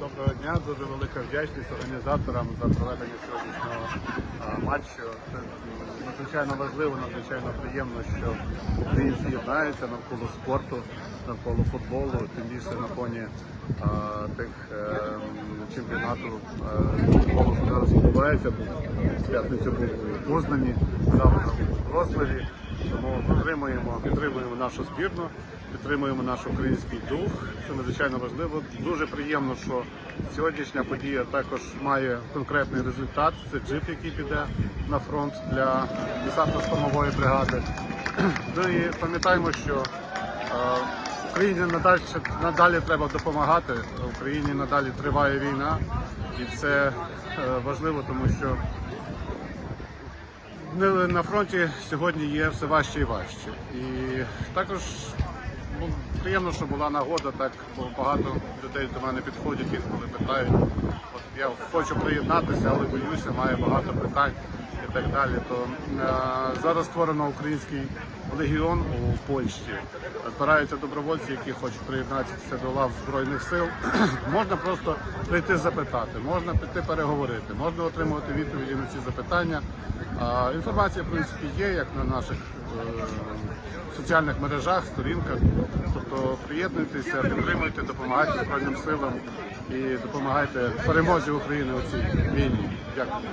Доброго дня, дуже велика вдячність організаторам за проведення сьогоднішнього матчу. Це надзвичайно важливо, надзвичайно приємно, що українці єднаються навколо спорту, навколо футболу, тим більше на фоні а, тих е, м, чемпіонату е, футболу, що зараз відбувається. Був в п'ятницю був у Познані, завтра був у Вроцлаві. Тому підтримуємо, підтримуємо нашу збірну, підтримуємо наш український дух. Це надзвичайно важливо. Дуже приємно, що сьогоднішня подія також має конкретний результат. Це джип, який піде на фронт для десантно-штурмової бригади. Ну і пам'ятаємо, що е, Україні надалі, надалі треба допомагати. Україні надалі триває війна, і це е, важливо, тому що на фронті сьогодні є все важче і важче. І також ну, приємно, що була нагода, так бо багато людей до мене підходять, інколи питають. От я хочу приєднатися, але боюся, маю багато питань і так далі. То е, зараз створено український легіон у Польщі. Збираються добровольці, які хочуть приєднатися до лав збройних сил. можна просто прийти запитати, можна піти переговорити, можна отримувати відповіді на ці запитання. Інформація, в принципі, є як на наших е, соціальних мережах, сторінках. Тобто приєднуйтеся, підтримуйте, допомагайте Збройним силам і допомагайте перемозі України у цій війні. Дякую.